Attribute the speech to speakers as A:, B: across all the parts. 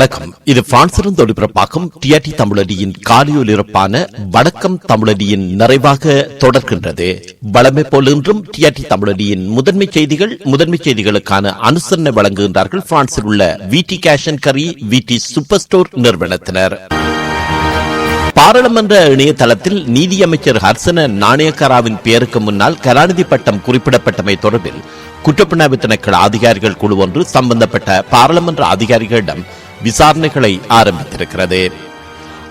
A: வணக்கம் இது பிரான்சிலிருந்து ஒளிபரப்பாகும் டிஆர்டி தமிழடியின் காலியொலிபரப்பான வணக்கம் தமிழடியின் நிறைவாக தொடர்கின்றது. வளமை போல் இன்றும் டிஆர்டி தமிழடியின் முதன்மை செய்திகள் முதன்மை செய்திகளுக்கான அனுசரணை வழங்குகின்றார்கள் பிரான்சில் உள்ள விடி கேஷ் அண்ட் கரி விடி சூப்பர் ஸ்டோர் நிறுவனத்தினர். பாராளுமன்ற இணையதளத்தில் நீதியமைச்சர் ஹர்சன நாணயக்காராவின் பெயருக்கு முன்னால் கலாநிதி பட்டம் குறிப்பிடப்பட்டமை தொடர்பில் குற்றப்புலனாய்வு திணைக்கள அதிகாரிகள் குழு ஒன்று சம்பந்தப்பட்ட பாராளுமன்ற அதிகாரிகளிடம் விசாரணைகளை ஆரம்பித்திருக்கிறது.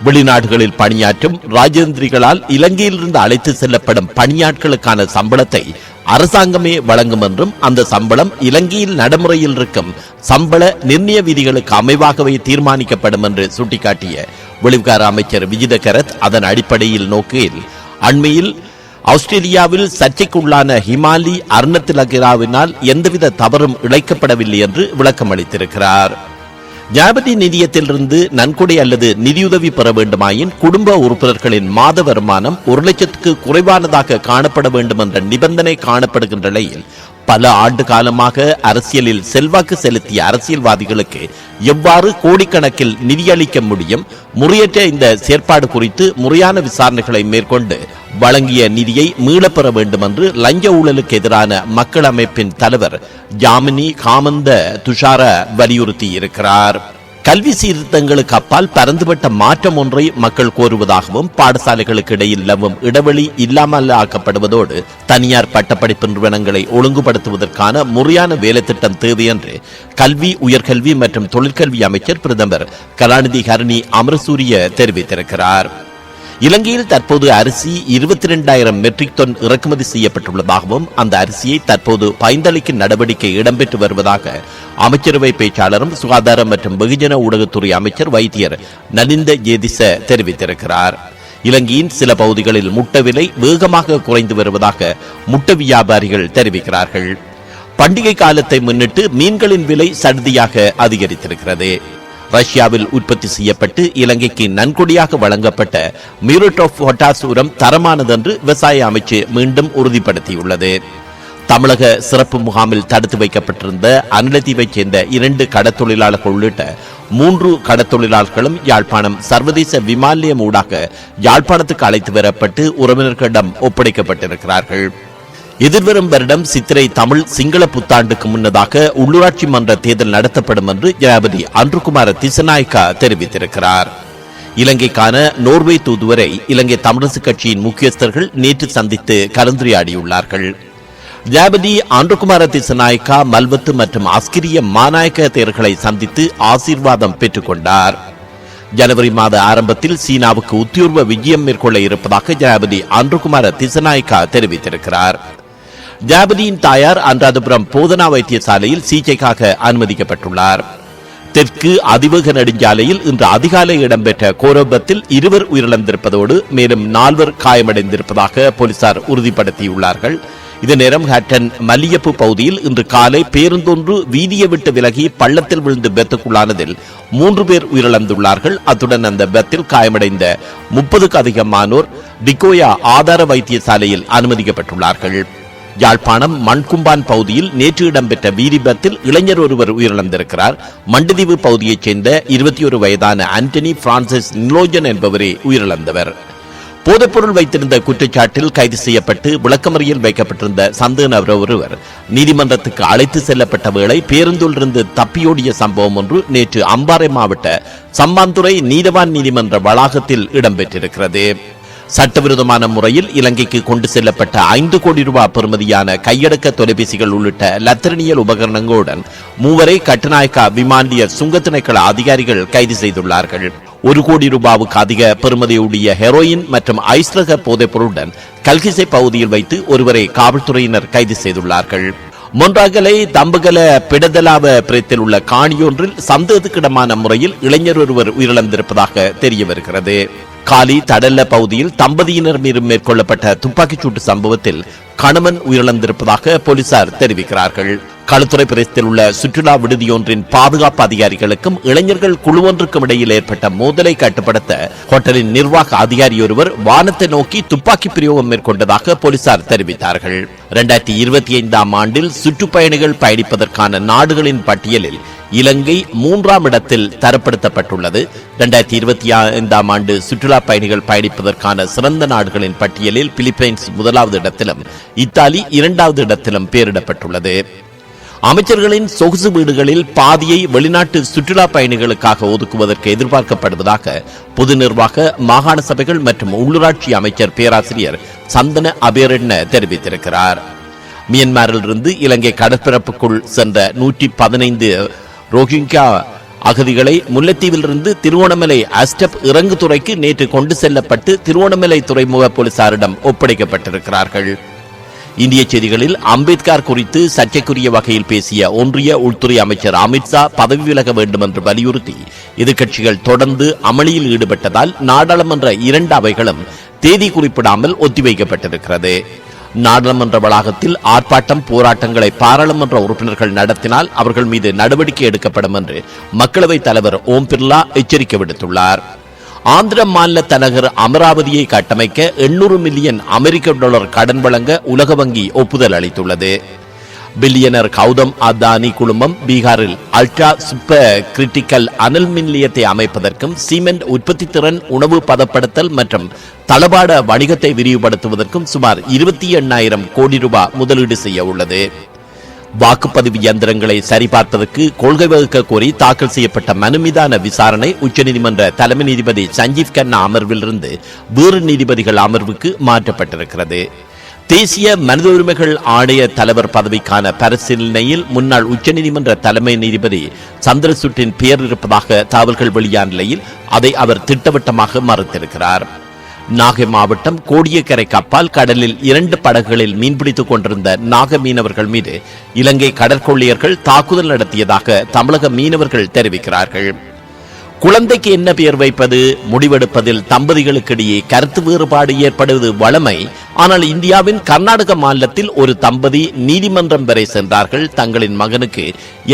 A: வெளிநாடுகளில் பணியாற்றும் ராஜேந்திரிகளால் இலங்கையிலிருந்து அழைத்து செல்லப்படும் பணியாட்களுக்கான சம்பளத்தை அரசாங்கமே வழங்கும் என்றும் அந்த சம்பளம் இலங்கையில் நடைமுறையில் இருக்கும் சம்பள நிர்ணய விதிகளுக்கு அமைவாகவே தீர்மானிக்கப்படும் என்று சுட்டிக்காட்டிய வெளிவிகார அமைச்சர் விஜித கரத் அதன் அடிப்படையில் நோக்கில் அண்மையில் ஆஸ்திரேலியாவில் சர்ச்சைக்குள்ளான ஹிமாலி அருணத்திலகிராவினால் எந்தவித தவறும் இழைக்கப்படவில்லை என்று விளக்கம் அளித்திருக்கிறார் ஜாபதி நிதியத்திலிருந்து நன்கொடை அல்லது நிதியுதவி பெற வேண்டுமாயின் குடும்ப உறுப்பினர்களின் மாத வருமானம் ஒரு லட்சத்துக்கு குறைவானதாக காணப்பட வேண்டும் என்ற நிபந்தனை காணப்படுகின்ற நிலையில் பல ஆண்டு காலமாக அரசியலில் செல்வாக்கு செலுத்திய அரசியல்வாதிகளுக்கு எவ்வாறு கோடிக்கணக்கில் நிதியளிக்க முடியும்? முறையற்ற இந்த செயற்பாடு குறித்து முறையான விசாரணைகளை மேற்கொண்டு வழங்கிய நிதியை மீளப்பெற வேண்டும் என்று லஞ்ச ஊழலுக்கு எதிரான மக்கள் அமைப்பின் தலைவர் ஜாமினி காமந்த துஷார வலியுறுத்தி இருக்கிறார் கல்வி சீர்திருத்தங்களுக்கு அப்பால் பரந்துபட்ட மாற்றம் ஒன்றை மக்கள் கோருவதாகவும் பாடசாலைகளுக்கு இடையில் நிலவும் இடைவெளி இல்லாமல் ஆக்கப்படுவதோடு தனியார் பட்டப்படிப்பு நிறுவனங்களை ஒழுங்குபடுத்துவதற்கான முறையான வேலை திட்டம் தேவை என்று கல்வி உயர்கல்வி மற்றும் தொழிற்கல்வி அமைச்சர் பிரதமர் கலாநிதி ஹரணி அமரசூரிய தெரிவித்திருக்கிறார். இலங்கையில் தற்போது அரிசி இருபத்தி இரண்டாயிரம் மெட்ரிக் டன் இறக்குமதி செய்யப்பட்டுள்ளதாகவும் அந்த அரிசியை தற்போது பயந்தளிக்கும் நடவடிக்கை இடம்பெற்று வருவதாக அமைச்சரவை பேச்சாளரும் சுகாதாரம் மற்றும் வெகுஜன ஊடகத்துறை அமைச்சர் வைத்தியர் நலிந்த ஜேதிச தெரிவித்திருக்கிறார். இலங்கையின் சில பகுதிகளில் முட்டை விலை வேகமாக குறைந்து வருவதாக முட்டை வியாபாரிகள் தெரிவிக்கிறார்கள். பண்டிகை காலத்தை முன்னிட்டு மீன்களின் விலை சடுதியாக அதிகரித்திருக்கிறது. ரஷ்யாவில் உற்பத்தி செய்யப்பட்டு இலங்கைக்கு நன்கொடியாக வழங்கப்பட்ட மியூரட் ஆஃப் பொட்டாஸ் உரம் தரமானது என்று விவசாய அமைச்சு மீண்டும் உறுதிப்படுத்தியுள்ளது. தமிழக சிறப்பு முகாமில் தடுத்து வைக்கப்பட்டிருந்த அனிலத்தீவைச் சேர்ந்த இரண்டு கடத்தொழிலாளர்கள் உள்ளிட்ட மூன்று கடத்தொழிலாளர்களும் யாழ்ப்பாணம் சர்வதேச விமான நிலையம் ஊடாக யாழ்ப்பாணத்துக்கு அழைத்து வரப்பட்டு உறவினர்களிடம் ஒப்படைக்கப்பட்டிருக்கிறார்கள். எதிர்வரும் வருடம் சித்திரை தமிழ் சிங்கள புத்தாண்டுக்கு முன்னதாக உள்ளூராட்சி மன்ற தேர்தல் நடத்தப்படும் என்று ஜனாபதி அன்றுகுமார திசநாயக்கா தெரிவித்திருக்கிறார். இலங்கைக்கான நோர்வே தூதுவரை இலங்கை தமிழரசு கட்சியின் முக்கியஸ்தர்கள் நேற்று சந்தித்து கலந்துரையாடியுள்ளார்கள். ஜனாபதி ஆண்டுகுமார திசநாயக்கா மல்வத்து மற்றும் அஸ்கிரிய மாநாயக்க தேர்களை சந்தித்து ஆசீர்வாதம் பெற்றுக் கொண்டார் ஜனவரி மாத ஆரம்பத்தில் சீனாவுக்கு உத்தியோர்வ விஜயம் மேற்கொள்ள இருப்பதாக ஜனாபதி அன்றுகுமார திசநாயக்கா தெரிவித்திருக்கிறார். ஜாபதியின் தாயார் அன்றாதபுரம் போதனா வைத்தியசாலையில் சிகிச்சைக்காக அனுமதிக்கப்பட்டுள்ளார். தெற்கு அதிவேக நெடுஞ்சாலையில் இன்று அதிகாலை இடம்பெற்ற கோரபத்தில் இருவர் உயிரிழந்திருப்பதோடு மேலும் நால்வர் காயமடைந்திருப்பதாக போலீசார் உறுதிப்படுத்தியுள்ளார்கள். இதே நேரம் ஹட்டன் மல்லியப்பு பகுதியில் இன்று காலை பேருந்தொன்று வீதியை விட்டு விலகி பள்ளத்தில் விழுந்து பெத்துக்குள்ளானதில் மூன்று பேர் உயிரிழந்துள்ளார்கள். அத்துடன் அந்த பெத்தில் காயமடைந்த முப்பதுக்கு அதிகமானோர் டிகோயா ஆதார வைத்தியசாலையில் அனுமதிக்கப்பட்டுள்ளார்கள். யாழ்ப்பாணம் மண்கும்பான் பகுதியில் நேற்று இடம்பெற்ற வீரிபத்தில் இளைஞர் ஒருவர் உயிரிழந்திருக்கிறார். மண்டுதீவு பகுதியைச் சேர்ந்த இருபத்தி ஒரு வயதான ஆண்டனி பிரான்சிஸ் நிலோஜன் என்பவரே உயிரிழந்தவர். போதைப்பொருள் வைத்திருந்த குற்றச்சாட்டில் கைது செய்யப்பட்டு விளக்கமறியில் வைக்கப்பட்டிருந்த சந்தேக நபர் ஒருவர். நீதிமன்றத்துக்கு அழைத்து செல்லப்பட்ட வேளை பேருந்திலிருந்து தப்பியோடிய சம்பவம் ஒன்று நேற்று அம்பாறை மாவட்ட சம்பாந்துறை நீதவான் நீதிமன்ற வளாகத்தில் இடம்பெற்றிருக்கிறது. சட்டவிரோதமான முறையில் இலங்கைக்கு கொண்டு செல்லப்பட்ட ஐந்து கோடி ரூபாய் பெறுமதியான கையடக்க தொலைபேசிகள் உள்ளிட்ட லத்திரனியல் உபகரணங்களுடன் மூவரை கட்டுநாயக்கா விமானிய சுங்க திணைக்கள அதிகாரிகள் கைது செய்துள்ளார்கள். ஒரு கோடி ரூபாவுக்கு அதிக பெறுமதியுடைய ஹெரோயின் மற்றும் ஐஸ்ரக போதைப் பொருளுடன் கல்கிசை பகுதியில் வைத்து ஒருவரை காவல்துறையினர் கைது செய்துள்ளார்கள். மொன்றாகலை தம்புகல பிடதலாவ பிரத்தில் உள்ள காணியொன்றில் சந்தேகத்துக்கிடமான முறையில் இளைஞர் ஒருவர் உயிரிழந்திருப்பதாக தெரிய வருகிறது காலி தடல்ல பகுதியில் தம்பதியினர் மீது மேற்கொள்ளப்பட்ட துப்பாக்கிச் சூட்டு சம்பவத்தில் கணவன் உயிரிழந்திருப்பதாக போலீசார் தெரிவிக்கிறார்கள். களுத்துறை பிரதேசத்தில் உள்ள சுற்றுலா விடுதியொன்றின் பாதுகாப்பு அதிகாரிகளுக்கும் இளைஞர்கள் குழு ஒன்றுக்கும் இடையில் ஏற்பட்ட மோதலை கட்டுப்படுத்த ஹோட்டலின் நிர்வாக அதிகாரி ஒருவர் வானத்தை நோக்கி துப்பாக்கி பிரயோகம் மேற்கொண்டதாக போலீசார் தெரிவித்தார்கள். இரண்டாயிரத்தி இருபத்தி ஐந்தாம் ஆண்டில் சுற்றுப்பயணிகள் பயணிப்பதற்கான நாடுகளின் பட்டியலில் இலங்கை மூன்றாம் இடத்தில் தரப்படுத்தப்பட்டுள்ளது. இரண்டாயிரத்தி இருபத்தி ஐந்தாம் ஆண்டு சுற்றுலா பயணிகள் பயணிப்பதற்கான சிறந்த நாடுகளின் பட்டியலில் பிலிப்பைன்ஸ் முதலாவது இடத்திலும் இத்தாலி இரண்டாவது இடத்திலும் பெயரிடப்பட்டுள்ளது. அமைச்சர்களின் சொகுசு வீடுகளில் பாதியை வெளிநாட்டு சுற்றுலா பயணிகளுக்காக ஒதுக்குவதற்கு எதிர்பார்க்கப்படுவதாக பொது நிர்வாக மாகாண சபைகள் மற்றும் உள்ளூராட்சி அமைச்சர் பேராசிரியர் சந்தன அபேரண்ண தெரிவித்திருக்கிறார். மியன்மாரிலிருந்து இலங்கை கடற்பரப்புக்குள் சென்ற நூற்றி பதினைந்து ரோஹிங்கா அகதிகளை முல்லைத்தீவிலிருந்து திருவோணமலை அஸ்டப் இறங்குதுறைக்கு நேற்று கொண்டு செல்லப்பட்டு திருவோணமலை துறைமுக போலீசாரிடம் ஒப்படைக்கப்பட்டிருக்கிறார்கள். இந்திய செய்திகளில் அம்பேத்கர் குறித்து சர்ச்சைக்குரிய வகையில் பேசிய ஒன்றிய உள்துறை அமைச்சர் அமித்ஷா பதவி விலக வேண்டும் என்று வலியுறுத்தி எதிர்க்கட்சிகள் தொடர்ந்து அமளியில் ஈடுபட்டதால் நாடாளுமன்ற இரண்டு அவைகளும் தேதி குறிப்பிடாமல் ஒத்திவைக்கப்பட்டிருக்கிறது. நாடாளுமன்ற வளாகத்தில் ஆர்ப்பாட்டம் போராட்டங்களை பாராளுமன்ற உறுப்பினர்கள் நடத்தினால் அவர்கள் மீது நடவடிக்கை எடுக்கப்படும் என்று மக்களவைத் தலைவர் ஓம் பிர்லா எச்சரிக்கை விடுத்துள்ளார். ஆந்திர மாநில தலைநகர் அமராவதியை கட்டமைக்க எண்ணூறு மில்லியன் அமெரிக்க டாலர் கடன் வழங்க உலக வங்கி ஒப்புதல் அளித்துள்ளது. பில்லியனர் கௌதம் அதானி குழுமம் பீகாரில் அல்ட்ரா சூப்பர் கிரிட்டிக்கல் அனல் மின் நிலையத்தை அமைப்பதற்கும் சிமெண்ட் உற்பத்தி திறன் உணவு பதப்படுத்தல் மற்றும் தளபாட வணிகத்தை விரிவுபடுத்துவதற்கும் சுமார் இருபத்தி எண்ணாயிரம் கோடி ரூபாய் முதலீடு செய்ய உள்ளது. வாக்குப்பதிவு இயந்திரங்களை சரிபார்ப்பதற்கு கொள்கை வகுக்க கோரி தாக்கல் செய்யப்பட்ட மனு மீதான விசாரணை உச்சநீதிமன்ற தலைமை நீதிபதி சஞ்சீவ் கண்ணா அமர்விலிருந்து வேறு நீதிபதிகள் அமர்வுக்கு மாற்றப்பட்டிருக்கிறது. தேசிய மனித உரிமைகள் ஆணைய தலைவர் பதவிக்கான பரிசீலனையில் முன்னாள் உச்சநீதிமன்ற தலைமை நீதிபதி சந்திரசூட்டின் பெயர் இருப்பதாக தகவல்கள் வெளியான நிலையில் அதை அவர் திட்டவட்டமாக மறுத்திருக்கிறார். நாகை மாவட்டம் கோடியக்கரை கப்பால் கடலில் இரண்டு படகுகளில் மீன்பிடித்துக் கொண்டிருந்த நாக மீனவர்கள் மீது இலங்கை கடற்கொள்ளையர்கள் தாக்குதல் நடத்தியதாக தமிழக மீனவர்கள் தெரிவிக்கிறார்கள். குழந்தைக்கு என்ன பெயர் வைப்பது? முடிவெடுப்பதில் தம்பதிகளுக்கிடையே கருத்து வேறுபாடு ஏற்படுவது வளமை. ஆனால் இந்தியாவின் கர்நாடக மாநிலத்தில் ஒரு தம்பதி நீதிமன்றம் வரை சென்றார்கள். தங்களின் மகனுக்கு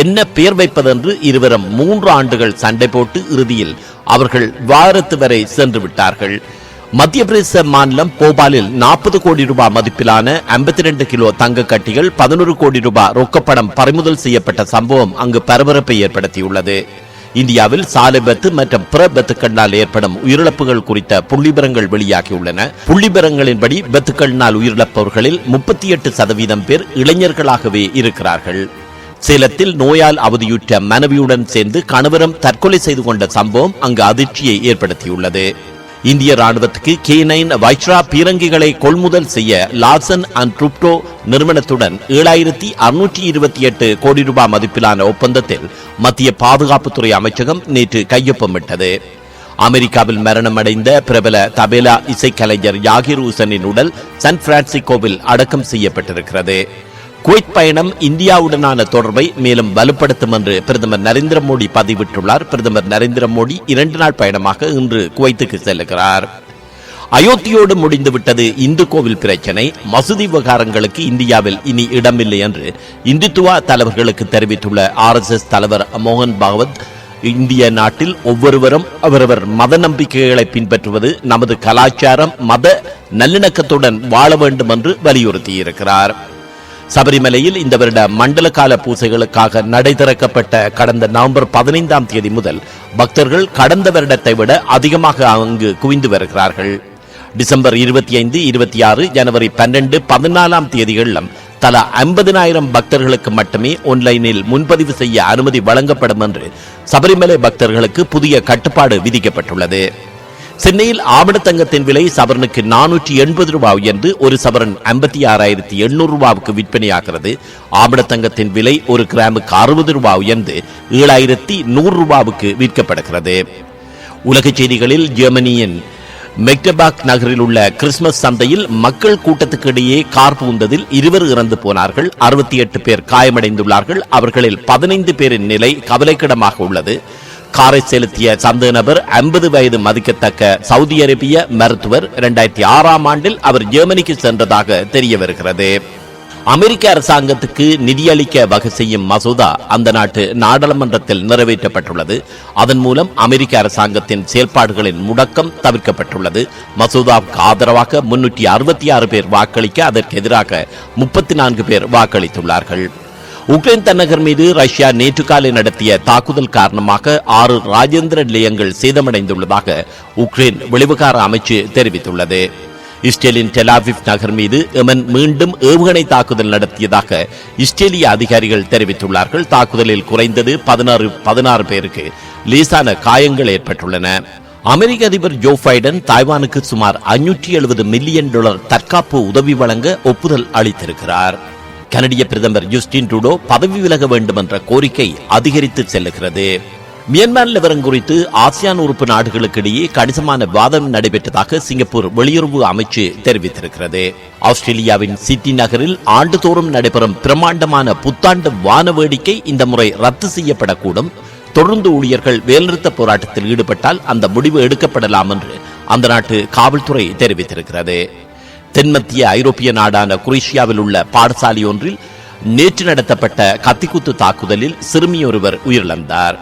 A: என்ன பெயர் வைப்பதென்று இருவரும் மூன்று ஆண்டுகள் சண்டை போட்டு இறுதியில் அவர்கள் வாரத்து வரை சென்று விட்டார்கள். மத்திய பிரதேச மாநிலம் போபாலில் நாற்பது கோடி ரூபாய் மதிப்பிலான 52 கிலோ தங்க கட்டிகள் பதினொரு கோடி ரூபாய் ரொக்கப்படம் பறிமுதல் செய்யப்பட்ட சம்பவம் அங்கு பரபரப்பை ஏற்படுத்தியுள்ளது. இந்தியாவில் சாலை விபத்து மற்றும் பிற விபத்துக்களால் ஏற்படும் உயிரிழப்புகள் குறித்த புள்ளிபரங்கள் வெளியாகியுள்ளன. புள்ளிபரங்களின்படி விபத்துக்களால் உயிரிழப்பவர்களில் முப்பத்தி எட்டு சதவீதம் பேர் இளைஞர்களாகவே இருக்கிறார்கள். சேலத்தில் நோயால் அவதியுற்ற மனைவியுடன் சேர்ந்து கணவரும் தற்கொலை செய்து கொண்ட சம்பவம் அங்கு அதிர்ச்சியை ஏற்படுத்தியுள்ளது. இந்திய ராணுவத்துக்கு கே நைன் வைட்ரா பீரங்கிகளை கொள்முதல் செய்ய லார்சன் அண்ட் ட்ருப்டோ நிறுவனத்துடன் ஏழாயிரத்தி அறுநூற்றி இருபத்தி எட்டு கோடி ரூபாய் மதிப்பிலான ஒப்பந்தத்தில் மத்திய பாதுகாப்புத்துறை அமைச்சகம் நேற்று கையொப்பமிட்டது. அமெரிக்காவில் மரணமடைந்த பிரபல தபேலா இசைக்கலைஞர் யாகிர் ஹூசனின் உடல் சான் பிரான்சிஸ்கோவில் அடக்கம் செய்யப்பட்டிருக்கிறது. குவைத் பயணம் இந்தியாவுடனான தொடர்பை மேலும் வலுப்படுத்தும் என்று பிரதமர் நரேந்திர மோடி பதிவிட்டுள்ளார். பிரதமர் நரேந்திர மோடி இரண்டு நாள் பயணமாக இன்று குவைத்துக்கு செல்லுகிறார் அயோத்தியோடு முடிந்துவிட்டது இந்து கோவில் பிரச்சனை. மசூதி விவகாரங்களுக்கு இந்தியாவில் இனி இடமில்லை என்று இந்துத்துவா தலைவர்களுக்கு தெரிவித்துள்ள ஆர்எஸ்எஸ் தலைவர் மோகன் பாகவத் இந்திய நாட்டில் ஒவ்வொருவரும் அவரவர் மத நம்பிக்கைகளை பின்பற்றுவது நமது கலாச்சாரம் மத நல்லிணக்கத்துடன் வாழ வேண்டும் என்று வலியுறுத்தியிருக்கிறார். சபரிமலையில் இந்த வருட மண்டல கால பூசைகளுக்காக நடை திறக்கப்பட்ட கடந்த நவம்பர் பதினைந்தாம் தேதி முதல் பக்தர்கள் கடந்த வருடத்தை விட அதிகமாக அங்கு குவிந்து வருகிறார்கள். டிசம்பர் இருபத்தி ஐந்து இருபத்தி ஆறு ஜனவரி பன்னெண்டு பதினாலாம் தேதிகளிலும் தலா ஐம்பதினாயிரம் பக்தர்களுக்கு மட்டுமே ஆன்லைனில் முன்பதிவு செய்ய அனுமதி வழங்கப்படும் என்று சபரிமலை பக்தர்களுக்கு புதிய கட்டுப்பாடு விதிக்கப்பட்டுள்ளது. சென்னையில் ஆவணத்தங்கத்தின் விலை சவரனுக்கு நானூற்றி எண்பது ரூபாய் என்று ஒரு சவரன் ஐம்பத்தி ஆறாயிரத்தி எண்ணூறு ரூபாவுக்கு விற்பனையாகிறது. ஆவணத்தங்கத்தின் விலை ஒரு கிராமுக்கு அறுபது ரூபாய் என்று ஏழாயிரத்தி நூறு ரூபாவுக்கு விற்கப்படுகிறது. உலகச் செய்திகளில் ஜெர்மனியின் மெக்டபாக் நகரில் உள்ள கிறிஸ்துமஸ் சந்தையில் மக்கள் கூட்டத்துக்கு இடையே கார் புகுந்ததில் இருவர் இறந்து போனார்கள். அறுபத்தி எட்டு பேர் காயமடைந்துள்ளார்கள். அவர்களில் பதினைந்து பேரின் நிலை கவலைக்கிடமாக உள்ளது. காரை செலுத்திய சந்தேக நபர் ஐம்பது வயது மதிக்கத்தக்க சவுதி அரேபிய மருத்துவர் இரண்டாயிரத்தி ஆறாம் ஆண்டில் அவர் ஜெர்மனிக்கு சென்றதாக தெரிய வருகிறது. அமெரிக்க அரசாங்கத்துக்கு நிதியளிக்க வகை செய்யும் மசோதா அந்த நாட்டு நாடாளுமன்றத்தில் நிறைவேற்றப்பட்டுள்ளது. அதன் மூலம் அமெரிக்க அரசாங்கத்தின் செயல்பாடுகளின் முடக்கம் தவிர்க்கப்பட்டுள்ளது. மசோதாவுக்கு ஆதரவாக முன்னூற்றி அறுபத்தி ஆறு பேர் வாக்களிக்க அதற்கு எதிராக முப்பத்தி நான்கு பேர் வாக்களித்துள்ளார்கள். உக்ரைன் தன்னகர் மீது ரஷ்யா நேற்று காலை நடத்திய தாக்குதல் காரணமாக ஆறு ராஜேந்திர நிலையங்கள் சேதமடைந்துள்ளதாக உக்ரைன் வெளிவிகார அமைச்சு தெரிவித்துள்ளது. இஸ்ரேலின் டெலாவிவ் நகர் மீது எமன் மீண்டும் ஏவுகணை தாக்குதல் நடத்தியதாக இஸ்ரேலிய அதிகாரிகள் தெரிவித்துள்ளார்கள். தாக்குதலில் குறைந்தது பதினாறு பதினாறு பேருக்கு லேசான காயங்கள் ஏற்பட்டுள்ளன. அமெரிக்க அதிபர் ஜோ பைடன் தாய்வானுக்கு சுமார் ஐநூற்றி எழுபது மில்லியன் டாலர் தற்காப்பு உதவி வழங்க ஒப்புதல் அளித்திருக்கிறார். கனடிய பிரதமர் ஜஸ்டின் ட்ரூடோ பதவி விலக வேண்டும் என்ற கோரிக்கை அதிகரித்து செல்லுகிறது. மியான்மர் நிலவரம் குறித்து ஆசியான் உறுப்பு நாடுகளுக்கு இடையே கணிசமான வாதம் நடைபெற்றதாக சிங்கப்பூர் வெளியுறவு அமைச்சு தெரிவித்திருக்கிறது. ஆஸ்திரேலியாவின் சிட்டி நகரில் ஆண்டுதோறும் நடைபெறும் பிரம்மாண்டமான புத்தாண்டு வான வேடிக்கை இந்த முறை ரத்து செய்யப்படக்கூடும். தொடர்ந்து ஊழியர்கள் வேலைநிறுத்த போராட்டத்தில் ஈடுபட்டால் அந்த முடிவு எடுக்கப்படலாம் என்று அந்த நாட்டு காவல்துறை தெரிவித்திருக்கிறது. தென்மத்திய ஐரோப்பிய நாடான குரேஷியாவில் உள்ள பாடசாலை ஒன்றில் நேற்று நடத்தப்பட்ட கத்திக்குத்து தாக்குதலில் சிறுமியொருவர் உயிரிழந்தார்.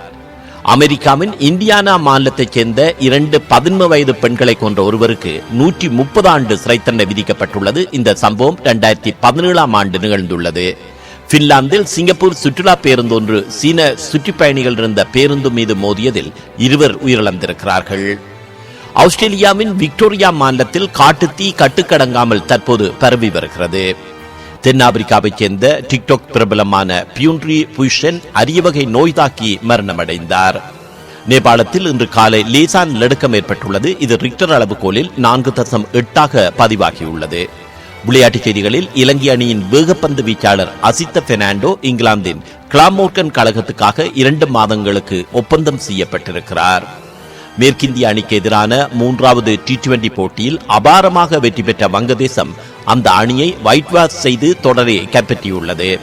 A: அமெரிக்காவின் இந்தியானா மாநிலத்தைச் சேர்ந்த இரண்டு பதின்ம வயது பெண்களை கொன்ற ஒருவருக்கு நூற்றி முப்பது ஆண்டு சிறை தண்டனை விதிக்கப்பட்டுள்ளது. இந்த சம்பவம் இரண்டாயிரத்தி பதினேழாம் ஆண்டு நிகழ்ந்துள்ளது. பின்லாந்தில் சிங்கப்பூர் சுற்றுலா பேருந்து ஒன்று சீன சுற்றுப்பயணிகள் இருந்த பேருந்து மீது மோதியதில் இருவர் உயிரிழந்திருக்கிறார்கள். ஆஸ்திரேலியாவின் விக்டோரியா மாநிலத்தில் காட்டுத்தீ கட்டுக்கடங்காமல் தற்போது பரவி வருகிறது. தென்னாப்பிரிக்காவைச் சேர்ந்த டிக்டாக் பிரபலமான பியூன்ரி புஷன் அரிய வகை நோய் தாக்கி மரணமடைந்தார். நேபாளத்தில் இன்று காலை லேசான் நடுக்கம் ஏற்பட்டுள்ளது. இது ரிக்டர் அளவுகோலில் நான்கு தசம் எட்டாக பதிவாகியுள்ளது. விளையாட்டுச் செய்திகளில் இலங்கை அணியின் வேகப்பந்து வீச்சாளர் அசித்த பெர்னாண்டோ இங்கிலாந்தின் கிளாமோர்கன் கழகத்துக்காக இரண்டு மாதங்களுக்கு ஒப்பந்தம் செய்யப்பட்டிருக்கிறார். மேற்கிந்திய அணிக்கு எதிரான மூன்றாவது டி டுவெண்டி போட்டியில் அபாரமாக வெற்றி பெற்ற வங்கதேசம் அந்த அணியை ஒயிட் வாஷ் செய்து தொடரை கைப்பற்றியுள்ளது.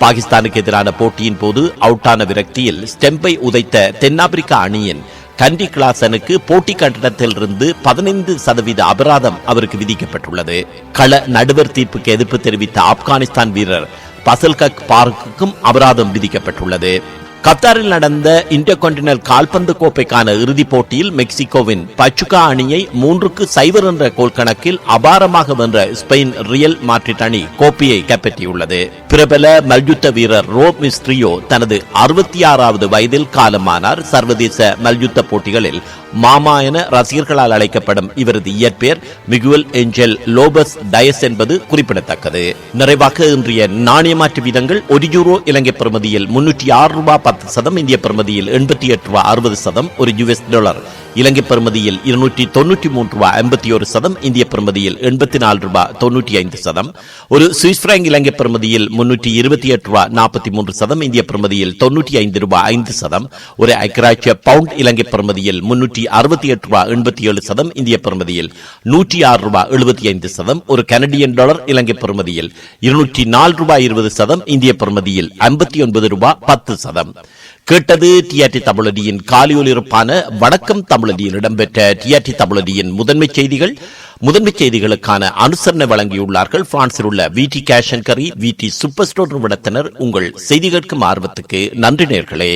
A: பாகிஸ்தானுக்கு எதிரான போட்டியின் போது அவுட்டான விரக்தியில் ஸ்டெம்பை உதைத்த தென்னாப்பிரிக்க அணியின் கண்டி கிளாசனுக்கு போட்டி கட்டடத்திலிருந்து பதினைந்து சதவீத அபராதம் அவருக்கு விதிக்கப்பட்டுள்ளது. கள நடுவர் தீர்ப்புக்கு எதிர்ப்பு தெரிவித்த ஆப்கானிஸ்தான் வீரர் பசல்கக் பார்க்குக்கும் அபராதம் விதிக்கப்பட்டுள்ளது. கத்தாரில் நடந்த இன்டர் இன்டர்கான்டினல் கால்பந்து கோப்பைக்கான இறுதிப் போட்டியில் மெக்சிகோவின் பச்சுகா அணியை மூன்றுக்கு சைவர் என்ற கோல் கணக்கில் அபாரமாக வென்ற ஸ்பெயின் ரியல் மாட்ரிட் அணி கோப்பையை கைப்பற்றியுள்ளது. பிரபல மல்யுத்த வீரர் ரோ மிஸ்ட்ரியோ தனது அறுபத்தி ஆறாவது வயதில் காலமானார். சர்வதேச மல்யுத்த போட்டிகளில் மாமா என ரசிகர்களால் அழைக்கப்படும் இவரது இயற்பெயர் மிகுவல் ஏஞ்சல் லோபஸ் டயஸ் என்பது குறிப்பிடத்தக்கது. நிறைவாக இன்றைய நாணயமாற்று வீதங்கள் ஒரு யூரோ இலங்கை பிரமதியில் முன்னூற்றி ஆறு ரூபாய் பத்து சதம் இந்திய பிரமதியில் எண்பத்தி எட்டு ரூபா அறுபது சதம் ஒரு யுஎஸ் டாலர் இலங்கை பிரமதியில் இருநூற்றி தொன்னூற்றி மூன்று ரூபா ஐம்பத்தி ஒரு சதம் இந்திய பிரமதியில் எண்பத்தி நாலு ரூபாய் தொன்னூற்றி ஐந்து சதம். ஒரு சுவிஸ் பிராங்க் இலங்கை பிரமதியில் முன்னூற்றி இருபத்தி எட்டு ரூபாய் நாற்பத்தி மூன்று சதம் இந்திய பிரமதியில் தொன்னூற்றி ஐந்து ரூபாய் ஐந்து சதம். ஒரு ஐக்கிராட்சிய பவுண்ட் இலங்கை பிரமதியில் முன்னூற்றி அறுபத்தி எட்டு ரூபாய் எண்பத்தி ஏழு சதம் இந்திய பிரமதியில் நூற்றி ஆறு ரூபாய் எழுபத்தி ஐந்து சதம். ஒரு கனடியன் டாலர் இலங்கை பிரமதியில் இருநூற்றி நாலு ரூபாய் இருபது சதம் இந்திய பிரமதியில் ஐம்பத்தி ஒன்பது ரூபாய் பத்து சதம். கேட்டது டிஆர்டி தமிழடியின் காலியொலிருப்பான வணக்கம் தமிழடியில் இடம்பெற்ற டிஆர்டி தமிழடியின் முதன்மை செய்திகள். முதன்மை செய்திகளுக்கான அனுசரணை வழங்கியுள்ளார்கள். பிரான்சில் உள்ள விடி கேஷ் அண்ட் கரி விடி சூப்பர் ஸ்டோர் நிறுவனத்தினர் உங்கள் செய்தி கேட்கும் ஆர்வத்துக்கு நன்றி நேர்களே.